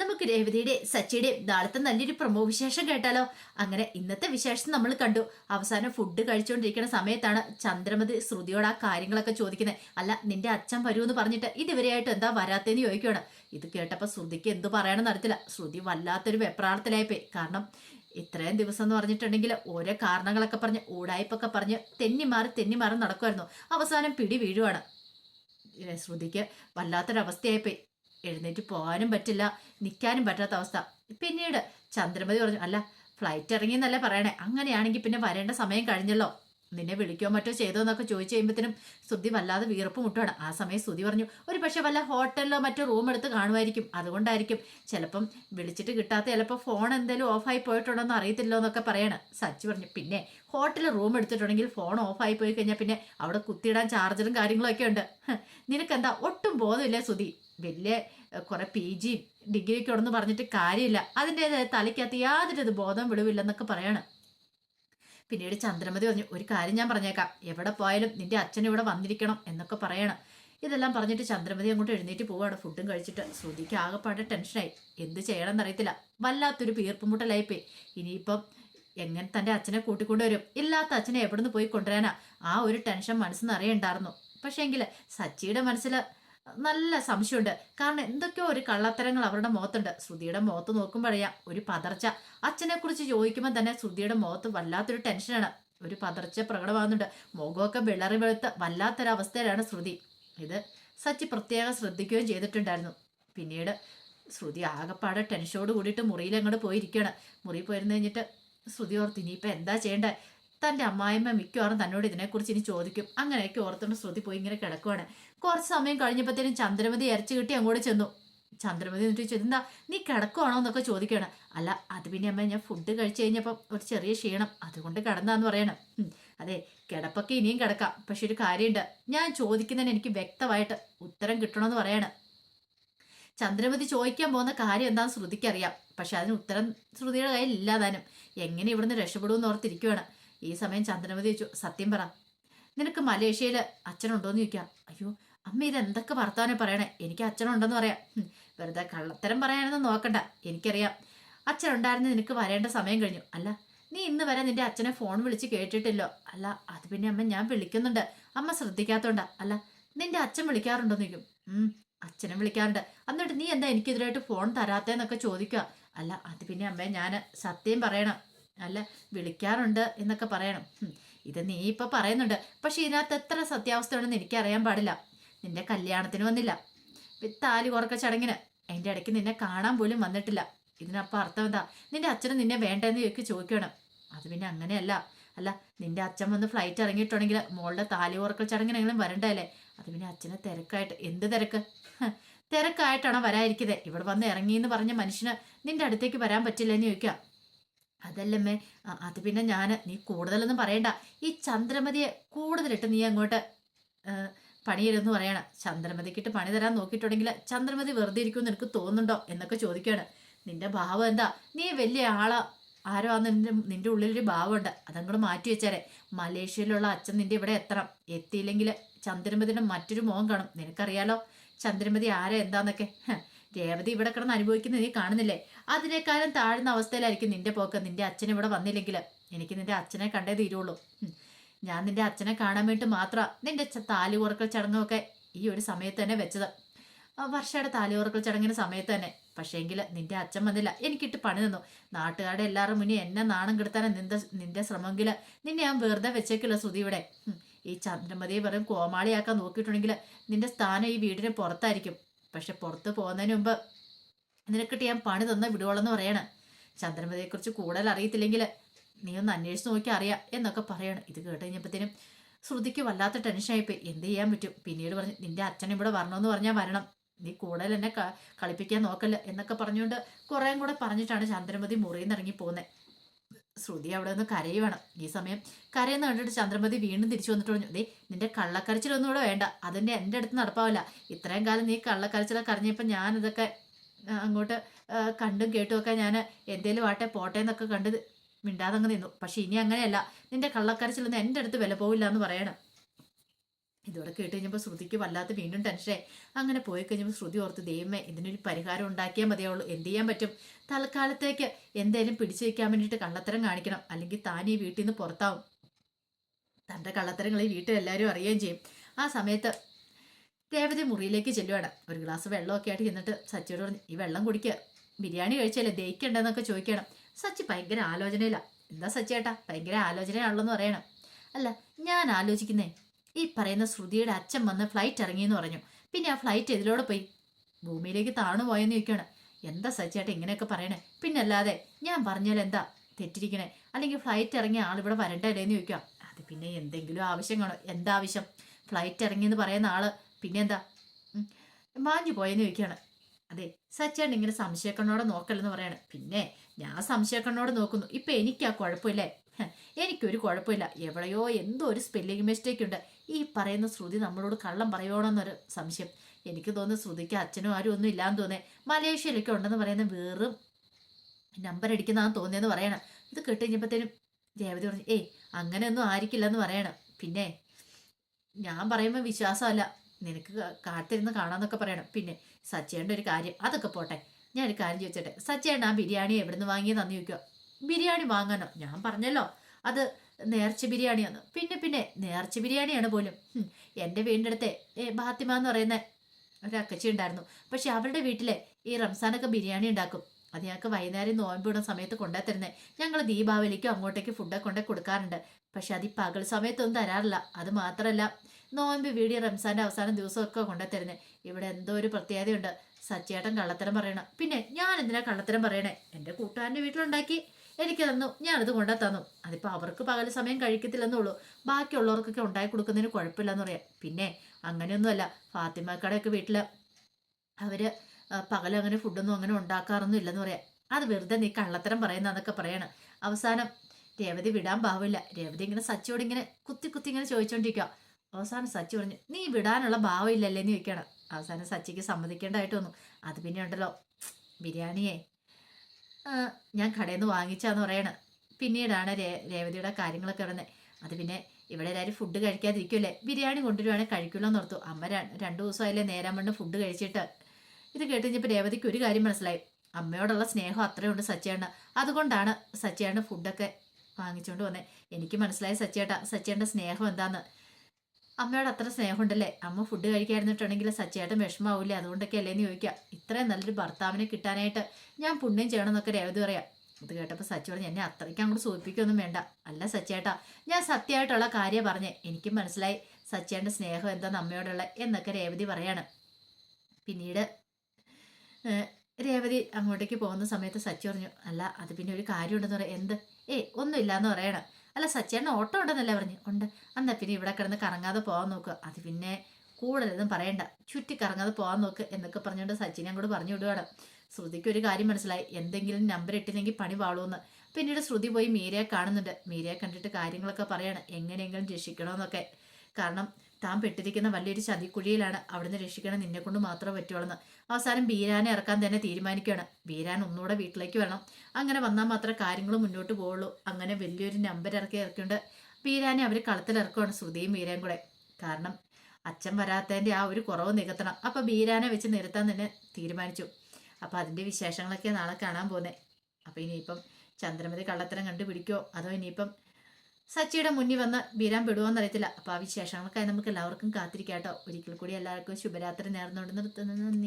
നമുക്ക് രേവതിയുടെ സച്ചിയുടെ നാളത്തെ നല്ലൊരു പ്രമോ വിശേഷം കേട്ടാലോ? അങ്ങനെ ഇന്നത്തെ വിശേഷം നമ്മൾ കണ്ടു. അവസാനം ഫുഡ് കഴിച്ചുകൊണ്ടിരിക്കുന്ന സമയത്താണ് ചന്ദ്രമതി ശ്രുതിയോട് ആ കാര്യങ്ങളൊക്കെ ചോദിക്കുന്നത്. അല്ല നിന്റെ അച്ഛൻ വരുമെന്ന് പറഞ്ഞിട്ട് ഇതുവരെയായിട്ട് എന്താ വരാത്തേന്ന് ചോദിക്കുകയാണ് ഇത് കേട്ടപ്പോൾ ശ്രുതിക്ക് എന്തു പറയണമെന്ന് അറിയത്തില്ല. ശ്രുതി വല്ലാത്തൊരു വെപ്രാളത്തിലായിപ്പോയി. കാരണം ഇത്രയും ദിവസം എന്ന് പറഞ്ഞിട്ടുണ്ടെങ്കിൽ ഓരോ കാരണങ്ങളൊക്കെ പറഞ്ഞ് ഊടായ്പൊക്കെ പറഞ്ഞ് തെന്നിമാറി തെന്നിമാറി നടക്കുമായിരുന്നു അവസാനം പിടി വീഴുവാണ്. ശ്രുതിക്ക് വല്ലാത്തൊരവസ്ഥയായിപ്പോയി. എഴുന്നേറ്റ് പോകാനും പറ്റില്ല നിൽക്കാനും പറ്റാത്ത അവസ്ഥ. പിന്നീട് ചന്ദ്രമതി പറഞ്ഞു അല്ല ഫ്ലൈറ്റ് ഇറങ്ങി എന്നല്ലേ പറയണേ. അങ്ങനെയാണെങ്കിൽ പിന്നെ വരേണ്ട സമയം കഴിഞ്ഞല്ലോ. നിന്നെ വിളിക്കോ മറ്റോ ചെയ്തോ എന്നൊക്കെ ചോദിച്ചു കഴിയുമ്പോഴത്തേനും ശ്രുതി വല്ലാതെ വീർപ്പ് മുട്ടുകയാണ് ആ സമയം ശ്രുതി പറഞ്ഞു ഒരു പക്ഷെ വല്ല ഹോട്ടലിലോ മറ്റോ റൂം എടുത്ത് കാണുമായിരിക്കും. അതുകൊണ്ടായിരിക്കും. ചിലപ്പം വിളിച്ചിട്ട് കിട്ടാത്ത ചിലപ്പോൾ ഫോൺ എന്തെങ്കിലും ഓഫായി പോയിട്ടുണ്ടോ എന്ന് അറിയത്തില്ലോ എന്നൊക്കെ പറയാണ്. സച്ചി പറഞ്ഞു പിന്നെ ഹോട്ടലിൽ റൂം എടുത്തിട്ടുണ്ടെങ്കിൽ ഫോൺ ഓഫായി പോയി കഴിഞ്ഞാൽ പിന്നെ അവിടെ കുത്തിയിടാൻ ചാർജറും കാര്യങ്ങളൊക്കെ ഉണ്ട്. നിനക്കെന്താ? ഒട്ടും ബോധമില്ല സുധി? വലിയ കുറേ പി ജിയും ഡിഗ്രിയൊക്കെ ഉണ്ടെന്ന് പറഞ്ഞിട്ട് കാര്യമില്ല. അതിന്റെ തലയ്ക്കകത്ത് യാതൊരു ബോധം വിടുവില്ലെന്നൊക്കെ പറയാണ്. പിന്നീട് ചന്ദ്രമതി പറഞ്ഞു ഒരു കാര്യം ഞാൻ പറഞ്ഞേക്കാം. എവിടെ പോയാലും നിന്റെ അച്ഛൻ ഇവിടെ വന്നിരിക്കണം എന്നൊക്കെ പറയണം. ഇതെല്ലാം പറഞ്ഞിട്ട് ചന്ദ്രമതി അങ്ങോട്ട് എഴുന്നേറ്റ് പോവാണ് ഫുഡും കഴിച്ചിട്ട് ശ്രുതിക്ക് ആകെപ്പാടെ ടെൻഷനായി. എന്ത് ചെയ്യണമെന്ന് അറിയത്തില്ല വല്ലാത്തൊരു വീർപ്പുമുട്ടലായിപ്പോയി ഇനിയിപ്പം എങ്ങനെ തന്റെ അച്ഛനെ കൂട്ടിക്കൊണ്ടുവരും? ഇല്ലാത്ത അച്ഛനെ എവിടുന്ന് പോയി കൊണ്ടുവരാനാ? ആ ഒരു ടെൻഷൻ മനസ്സിൽ നിറയുണ്ടായിരുന്നു പക്ഷേങ്കിൽ സച്ചിയുടെ മനസ്സിൽ നല്ല സംശയമുണ്ട്. കാരണം എന്തൊക്കെയോ ഒരു കള്ളത്തരങ്ങൾ അവരുടെ മുഖത്തുണ്ട്. ശ്രുതിയുടെ മുഖത്ത് നോക്കുമ്പോഴറിയാം ഒരു പതർച്ച. അച്ഛനെ കുറിച്ച് ചോദിക്കുമ്പോൾ തന്നെ ശ്രുതിയുടെ മുഖത്ത് വല്ലാത്തൊരു ടെൻഷനാണ്. ഒരു പതർച്ച പ്രകടമാകുന്നുണ്ട്. മുഖമൊക്കെ വിളറി വെളുത്ത് വല്ലാത്തൊരവസ്ഥയിലാണ് ശ്രുതി. ഇത് സച്ചി പ്രത്യേകം ശ്രദ്ധിക്കുകയും ചെയ്തിട്ടുണ്ടായിരുന്നു. പിന്നീട് ശ്രുതി ആകെപ്പാടെ ടെൻഷനോട് കൂടിയിട്ട് മുറിയിൽ അങ്ങോട്ട് പോയിരിക്കുകയാണ്. മുറിയിൽ പോയിരുന്നു കഴിഞ്ഞിട്ട് ശ്രുതി ഓർത്ത് ഇനിയിപ്പോൾ എന്താ ചെയ്യേണ്ടേ? തന്റെ അമ്മായിമ്മ മിക്കവാറും തന്നോട് ഇതിനെക്കുറിച്ച് ഇനി ചോദിക്കും. അങ്ങനെയൊക്കെ ഓർത്തുകൊണ്ട് ശ്രുതി പോയി ഇങ്ങനെ കിടക്കുവാണ്. കുറച്ച് സമയം കഴിഞ്ഞപ്പോഴത്തേനും ചന്ദ്രമതി ഇരച്ചു കിട്ടി അങ്ങോട്ട് ചെന്നു. ചന്ദ്രമതി എന്നിട്ട് ചെന്നാ നീ കിടക്കുവാണോ എന്നൊക്കെ ചോദിക്കുകയാണ്. അല്ല അത് പിന്നെ അമ്മ ഞാൻ ഫുഡ് കഴിച്ചു കഴിഞ്ഞപ്പം ഒരു ചെറിയ ക്ഷീണം. അതുകൊണ്ട് കിടന്നാന്ന് പറയണം. അതെ കിടപ്പൊക്കെ ഇനിയും കിടക്കാം. പക്ഷെ ഒരു കാര്യമുണ്ട്. ഞാൻ ചോദിക്കുന്നതിന് എനിക്ക് വ്യക്തമായിട്ട് ഉത്തരം കിട്ടണമെന്ന് പറയാണ്. ചന്ദ്രമതി ചോദിക്കാൻ പോകുന്ന കാര്യം എന്താണെന്ന് ശ്രുതിക്കറിയാം. പക്ഷെ അതിന് ഉത്തരം ശ്രുതിയുടെ കയ്യിൽ ഇല്ലാതാനും. എങ്ങനെ ഇവിടുന്ന് രക്ഷപ്പെടുമെന്ന് ഓർത്തിരിക്കുവാണ്. ഈ സമയം ചന്ദ്രമതി ചോദിച്ചു സത്യം പറ. നിനക്ക് മലേഷ്യയിൽ അച്ഛനുണ്ടോന്ന് ചോദിക്കാം. അയ്യോ അമ്മ ഇത് എന്തൊക്കെ വർത്താനം പറയണേ? എനിക്ക് അച്ഛനുണ്ടെന്ന് പറയാം. വെറുതെ കള്ളത്തരം പറയാനൊന്നും നോക്കണ്ട. എനിക്കറിയാം. അച്ഛനുണ്ടായിരുന്നു നിനക്ക് വരേണ്ട സമയം കഴിഞ്ഞു. അല്ല നീ ഇന്ന് വരെ നിന്റെ അച്ഛനെ ഫോൺ വിളിച്ച് കേട്ടിട്ടില്ലോ. അല്ല അത് പിന്നെ അമ്മ ഞാൻ വിളിക്കുന്നുണ്ട്. അമ്മ ശ്രദ്ധിക്കാത്തോണ്ട. അല്ല നിന്റെ അച്ഛൻ വിളിക്കാറുണ്ടോ? നിൽക്കും അച്ഛനെ വിളിക്കാറുണ്ട്. എന്നിട്ട് നീ എന്താ എനിക്കെതിരായിട്ട് ഫോൺ തരാത്തേന്നൊക്കെ ചോദിക്കുക അല്ല അത് പിന്നെ അമ്മേ ഞാൻ സത്യം പറയണം. അല്ല വിളിക്കാറുണ്ട് എന്നൊക്കെ പറയണം. ഇത് നീ ഇപ്പൊ പറയുന്നുണ്ട്. പക്ഷെ ഇതിനകത്ത് എത്ര സത്യാവസ്ഥ ഉണ്ടെന്ന് എനിക്ക് അറിയാൻ പാടില്ല. നിന്റെ കല്യാണത്തിന് വന്നില്ല. താലി കുറക്ക ചടങ്ങിന്. എന്റെ ഇടയ്ക്ക് നിന്നെ കാണാൻ പോലും വന്നിട്ടില്ല. ഇതിനപ്പം അർത്ഥം എന്താ? നിന്റെ അച്ഛനും നിന്നെ വേണ്ടെന്ന് ചോദിക്ക് ചോദിക്കണം. അത് പിന്നെ അങ്ങനെയല്ല. അല്ല നിന്റെ അച്ഛൻ വന്ന് ഫ്ലൈറ്റ് ഇറങ്ങിയിട്ടുണ്ടെങ്കിൽ മോളുടെ താലി ഉറക്കൽ ചടങ്ങിനെങ്കിലും വരണ്ടല്ലേ അത് പിന്നെ അച്ഛനെ തിരക്കായിട്ട്. എന്ത് തിരക്ക്? തിരക്കായിട്ടാണോ വരാതിരിക്കുന്നത് ഇവിടെ വന്ന് ഇറങ്ങിയെന്ന് പറഞ്ഞ മനുഷ്യന് നിന്റെ അടുത്തേക്ക് വരാൻ പറ്റില്ല എന്ന് ചോദിക്കുക അതല്ലമ്മേ അത് പിന്നെ ഞാൻ നീ കൂടുതലൊന്നും പറയണ്ട. ഈ ചന്ദ്രമതിയെ കൂടുതലിട്ട് നീ അങ്ങോട്ട് പണിയരുതെന്ന് പറയണം. ചന്ദ്രമതിക്കിട്ട് പണി തരാൻ നോക്കിയിട്ടുണ്ടെങ്കിൽ ചന്ദ്രമതി വെറുതെ ഇരിക്കുമെന്ന് എനിക്ക് തോന്നുന്നുണ്ടോ എന്നൊക്കെ ചോദിക്കുകയാണ്. നിന്റെ ഭാവം എന്താ? നീ വലിയ ആളാ. ആരോ ആ നിന്റെ നിന്റെ ഉള്ളിലൊരു ഭാവമുണ്ട്. അതങ്ങോട്ട് മാറ്റി വെച്ചാരെ. മലേഷ്യയിലുള്ള അച്ഛൻ നിന്റെ ഇവിടെ എത്തണം. എത്തിയില്ലെങ്കിൽ ചന്ദ്രമതിയുടെ മറ്റൊരു മോൻ കാണും. നിനക്കറിയാലോ ചന്ദ്രമതി ആരാ എന്താന്നൊക്കെ. രേവതി ഇവിടെ കിടന്ന് അനുഭവിക്കുന്നത് നീ കാണുന്നില്ലേ? അതിനേക്കാളും താഴ്ന്ന അവസ്ഥയിലായിരിക്കും നിന്റെ പോക്ക്. നിന്റെ അച്ഛൻ ഇവിടെ വന്നില്ലെങ്കിൽ എനിക്ക് നിന്റെ അച്ഛനെ കണ്ടേ തീരുള്ളൂ. ഞാൻ നിന്റെ അച്ഛനെ കാണാൻ വേണ്ടി മാത്രം നിന്റെ താലി ഉറക്കൽ ചടങ്ങൊക്കെ ഈ ഒരു സമയത്ത് തന്നെ വെച്ചത്. വർഷയുടെ താലി ഉറക്കൽ ചടങ്ങിന് സമയത്ത് തന്നെ. പക്ഷേങ്കിൽ നിന്റെ അച്ഛൻ വന്നില്ല. എനിക്കിട്ട് പണി തന്നു നാട്ടുകാരുടെ എല്ലാവരും മുന്നേ എന്നെ നാണം കെടുത്താൻ നിന്റെ നിന്റെ ശ്രമമെങ്കിൽ നിന്നെ ഞാൻ വെറുതെ വെച്ചേക്കില്ല ശ്രുതി ഇവിടെ. ഈ ചന്ദ്രമതിയെ വെറും കോമാളിയാക്കാൻ നോക്കിയിട്ടുണ്ടെങ്കിൽ നിന്റെ സ്ഥാനം ഈ വീടിന് പുറത്തായിരിക്കും. പക്ഷെ പുറത്ത് പോകുന്നതിന് മുമ്പ് നിനക്കിട്ട് ഞാൻ പണി തന്ന വിടുവോളെന്ന് പറയാണ്. ചന്ദ്രമതിയെക്കുറിച്ച് കൂടുതൽ അറിയത്തില്ലെങ്കിൽ നീ ഒന്ന് അന്വേഷിച്ച് നോക്കി അറിയാം എന്നൊക്കെ പറയണം. ഇത് കേട്ട് കഴിഞ്ഞപ്പോഴത്തേനും ശ്രുതിക്ക് വല്ലാത്ത ടെൻഷനായിപ്പോയി എന്ത് ചെയ്യാൻ പറ്റും? പിന്നീട് പറഞ്ഞു നിന്റെ അച്ഛൻ ഇവിടെ വരണമെന്ന് പറഞ്ഞാൽ വരണം. നീ കൂടുതൽ എന്നെ കളിപ്പിക്കാൻ നോക്കല്ല എന്നൊക്കെ പറഞ്ഞുകൊണ്ട് കുറേം കൂടെ പറഞ്ഞിട്ടാണ് ചന്ദ്രമതി മുറിയിൽ നിന്ന് ഇറങ്ങി പോകുന്നത് ശ്രുതി അവിടെ നിന്ന് കരയുവാണ്. ഈ സമയം കരയെന്ന് കണ്ടിട്ട് ചന്ദ്രമതി വീണ്ടും തിരിച്ചു വന്നിട്ട് പറഞ്ഞു ദേ നിന്റെ കള്ളക്കരച്ചിലൊന്നും ഇവിടെ വേണ്ട. അതിന്റെ എന്റെ അടുത്ത് നടപ്പാവില്ല. ഇത്രയും കാലം നീ കള്ളക്കരച്ചിലൊക്കെ ഞാൻ ഇതൊക്കെ അങ്ങോട്ട് കണ്ടും കേട്ടും ഒക്കെ ഞാൻ എന്തേലും ആട്ടെ പോട്ടെ എന്നൊക്കെ കണ്ട് മിണ്ടാതങ്ങ് നിന്നു. പക്ഷെ ഇനി അങ്ങനെയല്ല. നിന്റെ കള്ളക്കരച്ചിലൊന്നും എന്റെ അടുത്ത് വില പോവില്ല എന്ന് പറയണം. ഇതോടെ കേട്ട് കഴിഞ്ഞപ്പോൾ ശ്രുതിക്ക് വല്ലാത്ത വീണ്ടും ടെൻഷനായി അങ്ങനെ പോയി കഴിഞ്ഞപ്പോൾ ശ്രുതി ഓർത്ത് ദൈവമേ ഇതിനൊരു പരിഹാരം ഉണ്ടാക്കിയാൽ മതിയാവുള്ളൂ. എന്ത് ചെയ്യാൻ പറ്റും? തൽക്കാലത്തേക്ക് എന്തേലും പിടിച്ചു വയ്ക്കാൻ വേണ്ടിയിട്ട് കള്ളത്തരം കാണിക്കണം. അല്ലെങ്കിൽ താൻ ഈ വീട്ടിൽ നിന്ന് പുറത്താവും. തന്റെ കള്ളത്തരങ്ങൾ ഈ വീട്ടിൽ എല്ലാവരും അറിയുകയും ചെയ്യും. ആ സമയത്ത് രേവതി മുറിയിലേക്ക് ചെല്ലുവാണ്. ഒരു ഗ്ലാസ് വെള്ളമൊക്കെ ആയിട്ട് ചെന്നിട്ട് സച്ചിയോട് പറഞ്ഞു ഈ വെള്ളം കുടിക്കുക ബിരിയാണി കഴിച്ചാലേ ദഹിക്കണ്ടെന്നൊക്കെ ചോദിക്കണം സച്ചി ഭയങ്കര ആലോചനയില്ല എന്താ സച്ചിയേട്ടാ ഭയങ്കര ആലോചനയാണല്ലോ എന്ന് പറയണം. അല്ല ഞാൻ ആലോചിക്കുന്നേ. ഈ പറയുന്ന ശ്രുതിയുടെ അച്ഛൻ വന്ന് ഫ്ലൈറ്റ് ഇറങ്ങിയെന്ന് പറഞ്ഞു. പിന്നെ ആ ഫ്ലൈറ്റ് ഇതിലൂടെ പോയി. ഭൂമിയിലേക്ക് താണു പോയെന്ന് ചോദിക്കണം എന്താ സച്ചിയേട്ടാ ഇങ്ങനെയൊക്കെ പറയണേ? പിന്നല്ലാതെ ഞാൻ പറഞ്ഞാൽ എന്താ? തെറ്റിരിക്കണേ. അല്ലെങ്കിൽ ഫ്ലൈറ്റ് ഇറങ്ങിയ ആൾ ഇവിടെ വരണ്ടല്ലേന്ന് ചോദിക്കാം അത് പിന്നെ എന്തെങ്കിലും ആവശ്യം കാണോ എന്താ ആവശ്യം ഫ്ലൈറ്റ് ഇറങ്ങിയെന്ന് പറയുന്ന ആൾ പിന്നെന്താ മാഞ്ഞു പോയെന്ന് ചോദിക്കുകയാണ്. അതെ സച്ചേട്ടൻ ഇങ്ങനെ സംശയക്കണ്ണോടെ നോക്കല്ലെന്ന് പറയാണ്. പിന്നെ ഞാൻ സംശയക്കണ്ണോടെ നോക്കുന്നു. ഇപ്പൊ എനിക്കാ കുഴപ്പമില്ലേ? എനിക്കൊരു കുഴപ്പമില്ല. എവിടെയോ എന്തോ ഒരു സ്പെല്ലിംഗ് മിസ്റ്റേക്ക് ഉണ്ട്. ഈ പറയുന്ന ശ്രുതി നമ്മളോട് കള്ളം പറയണമെന്നൊരു സംശയം. എനിക്ക് തോന്നുന്നു ശ്രുതിക്ക് അച്ഛനും ആരും ഒന്നും ഇല്ലാന്ന് തോന്നേ. മലേഷ്യയിലൊക്കെ ഉണ്ടെന്ന് പറയുന്ന വെറും നമ്പർ അടിക്കുന്നതാന്ന് തോന്നിയെന്ന് പറയണം. ഇത് കേട്ടുകഴിഞ്ഞപ്പോഴത്തേനും ദേവതി പറഞ്ഞു ഏയ് അങ്ങനെയൊന്നും ആയിരിക്കില്ല എന്ന് പറയണം. പിന്നെ ഞാൻ പറയുമ്പോൾ വിശ്വാസമല്ല. നിനക്ക് കാത്തിരുന്ന് കാണാന്നൊക്കെ പറയണം. പിന്നെ സച്ചേണ്ട ഒരു കാര്യം അതൊക്കെ പോട്ടെ. ഞാൻ ഒരു കാര്യം ചോദിച്ചോട്ടെ. സച്ചേണ്ട ആ ബിരിയാണി എവിടെ നിന്ന് വാങ്ങിയതെന്ന് ചോദിക്കുക ബിരിയാണി വാങ്ങാനോ ഞാൻ പറഞ്ഞല്ലോ അത് നേർച്ച ബിരിയാണിയാണ്. പിന്നെ പിന്നെ നേർച്ച ബിരിയാണിയാണ് പോലും. എന്റെ വീടിന്റെ ബാത്തിമ എന്ന് പറയുന്ന ഒരു അക്കച്ചി ഉണ്ടായിരുന്നു. പക്ഷെ അവരുടെ വീട്ടിലെ ഈ റംസാനൊക്കെ ബിരിയാണി ഉണ്ടാക്കും. അത് ഞങ്ങൾക്ക് വൈകുന്നേരം നോയമ്പിടുന്ന സമയത്ത് കൊണ്ടേ തരുന്നത് ഞങ്ങൾ ദീപാവലിക്കും അങ്ങോട്ടേക്ക് ഫുഡൊക്കെ കൊണ്ടേ കൊടുക്കാറുണ്ട്. പക്ഷെ അത് ഈ പകൽ സമയത്തൊന്നും തരാറില്ല. അത് മാത്രമല്ല നോയമ്പ് വീടി റംസാന്റെ അവസാന ദിവസമൊക്കെ കൊണ്ടേ തരുന്നത് ഇവിടെ എന്തോ ഒരു പ്രത്യേകതയുണ്ട്. സച്ചേട്ടൻ കള്ളത്തരം പറയണം. പിന്നെ ഞാൻ എന്തിനാ കള്ളത്തരം പറയണേ? എന്റെ കൂട്ടുകാരന്റെ വീട്ടിലുണ്ടാക്കി. എനിക്ക് തന്നു ഞാനത് കൊണ്ടു തന്നു. അതിപ്പോൾ അവർക്ക് പകൽ സമയം കഴിക്കത്തില്ലെന്നുള്ളൂ. ബാക്കിയുള്ളവർക്കൊക്കെ ഉണ്ടാക്കി കൊടുക്കുന്നതിന് കുഴപ്പമില്ലെന്ന് പറയാം. പിന്നെ അങ്ങനെയൊന്നുമല്ല. ഫാത്തിമക്കടയൊക്കെ വീട്ടിൽ അവർ പകൽ അങ്ങനെ ഫുഡൊന്നും അങ്ങനെ ഉണ്ടാക്കാറൊന്നും ഇല്ലെന്ന് പറയാം. അത് വെറുതെ നീ കള്ളത്തരം പറയുന്നതെന്നൊക്കെ പറയണം. അവസാനം രേവതി വിടാൻ ഭാവമില്ല രേവതി ഇങ്ങനെ സച്ചിയോട് ഇങ്ങനെ കുത്തി കുത്തി ഇങ്ങനെ ചോദിച്ചോണ്ടിരിക്കുക അവസാനം സച്ചി പറഞ്ഞു നീ വിടാനുള്ള ഭാവം ഇല്ലല്ലേ എന്ന് ചോദിക്കണം അവസാനം സച്ചിക്ക് സമ്മതിക്കേണ്ടതായിട്ട് വന്നു. അത് പിന്നെ ഉണ്ടല്ലോ ബിരിയാണിയെ ഞാൻ കടയിൽ നിന്ന് വാങ്ങിച്ചാന്ന് പറയണത് പിന്നീടാണ് രേ രേവതിയുടെ കാര്യങ്ങളൊക്കെ വരുന്നത് അത് പിന്നെ ഇവിടെ എല്ലാവരും ഫുഡ് കഴിക്കാതിരിക്കുമല്ലേ ബിരിയാണി കൊണ്ടുവരുവാണെങ്കിൽ കഴിക്കുമല്ലോ എന്ന് ഓർത്തു. അമ്മ രണ്ടു ദിവസമായില്ലേ നേരം വണ്ണം ഫുഡ് കഴിച്ചിട്ട്. ഇത് കേട്ട് കഴിഞ്ഞപ്പോൾ രേവതിക്ക് ഒരു കാര്യം മനസ്സിലായി. അമ്മയോടുള്ള സ്നേഹം അത്രയുണ്ട് സച്ചേണ്ട അതുകൊണ്ടാണ് സച്ചേണ്ട ഫുഡൊക്കെ വാങ്ങിച്ചുകൊണ്ട് വന്നത് എനിക്ക് മനസ്സിലായി സച്ചേട്ട സച്ചേണ്ട സ്നേഹം എന്താന്ന്. അമ്മയോട് അത്ര സ്നേഹമുണ്ടല്ലേ? അമ്മ ഫുഡ് കഴിക്കാതിരുന്നിട്ടുണ്ടെങ്കിൽ സച്ചയായിട്ടും വിഷമാവില്ലേ? അതുകൊണ്ടൊക്കെ അല്ലേന്ന് ചോദിക്കാം ഇത്രയും നല്ലൊരു ഭർത്താവിനെ കിട്ടാനായിട്ട് ഞാൻ പുണ്യം ചെയ്യണം എന്നൊക്കെ രേവതി പറയാം. ഇത് കേട്ടപ്പോൾ സച്ചി പറഞ്ഞു എന്നെ അത്രയ്ക്ക് അങ്ങോട്ട് സൂചിപ്പിക്കൊന്നും വേണ്ട. അല്ല സച്ചേട്ടാ ഞാൻ സത്യമായിട്ടുള്ള കാര്യം പറഞ്ഞേ. എനിക്കും മനസ്സിലായി സച്ചേട്ടന്റെ സ്നേഹം എന്താന്ന് അമ്മയോടുള്ള എന്നൊക്കെ രേവതി പറയാണ്. പിന്നീട് രേവതി അങ്ങോട്ടേക്ക് പോകുന്ന സമയത്ത് സച്ചി പറഞ്ഞു അല്ല അത് പിന്നെ ഒരു കാര്യമുണ്ടെന്ന് പറയാം. എന്ത്? ഏയ് ഒന്നുമില്ല എന്ന് പറയണം. അല്ല സച്ചേട്ടൻ ഓട്ടം ഉണ്ടെന്നല്ലേ പറഞ്ഞു. ഉണ്ട്. എന്നാ പിന്നെ ഇവിടെ കിടന്ന് കറങ്ങാതെ പോകാൻ നോക്കുക അത് പിന്നെ കൂടുതലൊന്നും പറയണ്ട. ചുറ്റി കറങ്ങാതെ പോകാൻ നോക്ക് എന്നൊക്കെ പറഞ്ഞുകൊണ്ട് സച്ചിനെ അങ്ങോട്ട് പറഞ്ഞു വിടുകയാണ് ശ്രുതിക്ക് ഒരു കാര്യം മനസ്സിലായി. എന്തെങ്കിലും നമ്പർ ഇട്ടില്ലെങ്കിൽ പണി പാളൂന്ന് പിന്നീട് ശ്രുതി പോയി മീരയെ കാണുന്നുണ്ട്. മീരയെ കണ്ടിട്ട് കാര്യങ്ങളൊക്കെ പറയാണ്. എങ്ങനെയെങ്കിലും രക്ഷിക്കണമെന്നൊക്കെ കാരണം താൻ പെട്ടിരിക്കുന്ന വലിയൊരു ചതിക്കുഴിയിലാണ് അവിടുന്ന് രക്ഷിക്കണം നിന്നെ കൊണ്ട് മാത്രമേ പറ്റുള്ളൂ അവസാനം ബീരാനെ ഇറക്കാൻ തന്നെ തീരുമാനിക്കുകയാണ്. ബീരാൻ ഒന്നുകൂടെ വീട്ടിലേക്ക് വേണം അങ്ങനെ വന്നാൽ മാത്രമേ കാര്യങ്ങൾ മുന്നോട്ട് പോവുള്ളൂ. അങ്ങനെ വലിയൊരു നമ്പർ ഇറക്കി ഇറക്കിയുണ്ട് ബീരാനെ അവർ കളത്തിലിറക്കുവാണ് ശ്രുതിയും ബീരയും കൂടെ. കാരണം അച്ഛൻ വരാത്തതിന്റെ ആ ഒരു കുറവ് നികത്തണം. അപ്പം ബീരാനെ വെച്ച് നിർത്താൻ തന്നെ തീരുമാനിച്ചു. അപ്പം അതിന്റെ വിശേഷങ്ങളൊക്കെ നാളെ കാണാൻ പോകുന്നത് അപ്പം ഇനിയിപ്പം ചന്ദ്രമതി കള്ളത്തരം കണ്ടുപിടിക്കോ അതോ ഇനിയിപ്പം സച്ചിയുടെ മുന്നിൽ വന്ന് വീരാൻ പെടുവോന്ന് അറിയത്തില്ല അപ്പോൾ ആ വിശേഷങ്ങൾക്കായി നമുക്ക് എല്ലാവർക്കും കാത്തിരിക്കാം കേട്ടോ. ഒരിക്കൽ കൂടി എല്ലാവർക്കും ശുഭരാത്രി നേർന്നുകൊണ്ട് നിർത്തുന്നു.